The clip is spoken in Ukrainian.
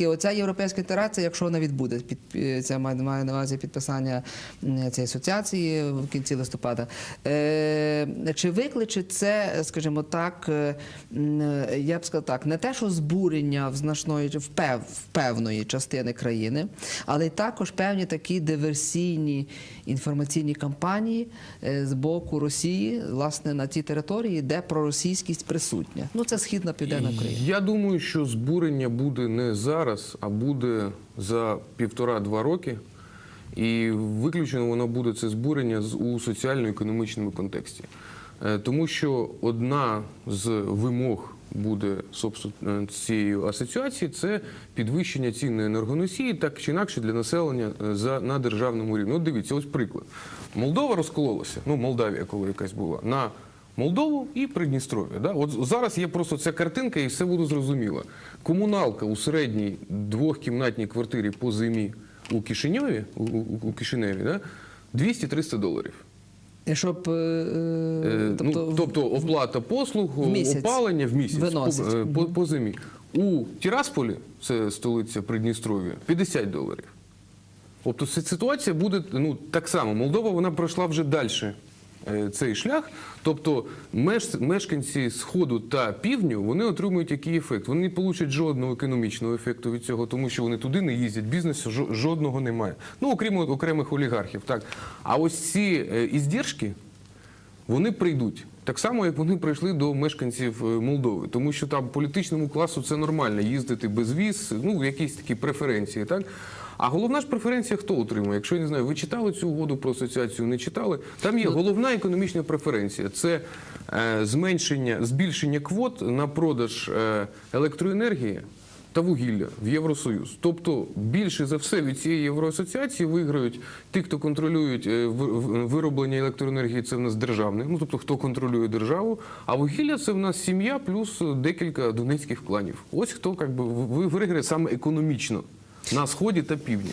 таки, оця європейська інтеграція, якщо вона відбуде, під це має, має на увазі підписання цієї асоціації в кінці листопада. Е, чи викличе це, скажімо так, е, я б сказав так, не те, що збурення в значної в, пев, в певної частини країни, але й також певні такі диверсійні інформаційні кампанії е, з боку Росії, власне, на тій території, де проросійськість присутня. Ну це східна південна Україна. Я думаю, що збурення буде не зараз, а буде за півтора-два роки. І виключено воно буде це збурення у соціально-економічному контексті. Е, Тому що одна з вимог буде собственно, цієї асоціації це підвищення цін на енергоносії, так чи інакше для населення е, на державному рівні. От дивіться, ось приклад. Молдова розкололася, ну Молдавія, коли якась була, на Молдову і Придністров'я. Да? От зараз є просто ця картинка, і все буде зрозуміло. Комуналка у середній двохкімнатній квартирі по зимі у Кишиньові, у, у, у Кишиневі, да? 200-300 доларів. І щоб е, Е, тобто, ну, тобто оплата послуг, в місяць опалення в місяць виносить. по, е, по, по зимі. У Тірасполі, це столиця Придністров'я, 50 доларів. Тобто ситуація буде ну, так само. Молдова вона пройшла вже далі е, цей шлях. Тобто меш- мешканці Сходу та Півдню вони отримують який ефект. Вони не получать жодного економічного ефекту від цього, тому що вони туди не їздять, бізнесу жо- жодного немає. Ну, окрім окремих олігархів. Так. А ось ці е, іздержки, вони прийдуть. Так само, як вони прийшли до мешканців е, Молдови, тому що там політичному класу це нормально їздити без віз, ну якісь такі преференції, так. А головна ж преференція хто отримує? Якщо я не знаю, ви читали цю угоду про асоціацію, не читали. Там є головна економічна преференція це е, зменшення, збільшення квот на продаж е, електроенергії та вугілля в Євросоюз. Тобто більше за все від цієї євроасоціації виграють ті, хто контролюють е, вироблення електроенергії, це в нас державне, ну тобто хто контролює державу. А вугілля це в нас сім'я плюс декілька донецьких кланів. Ось хто як би виграє саме економічно на сході та півдні.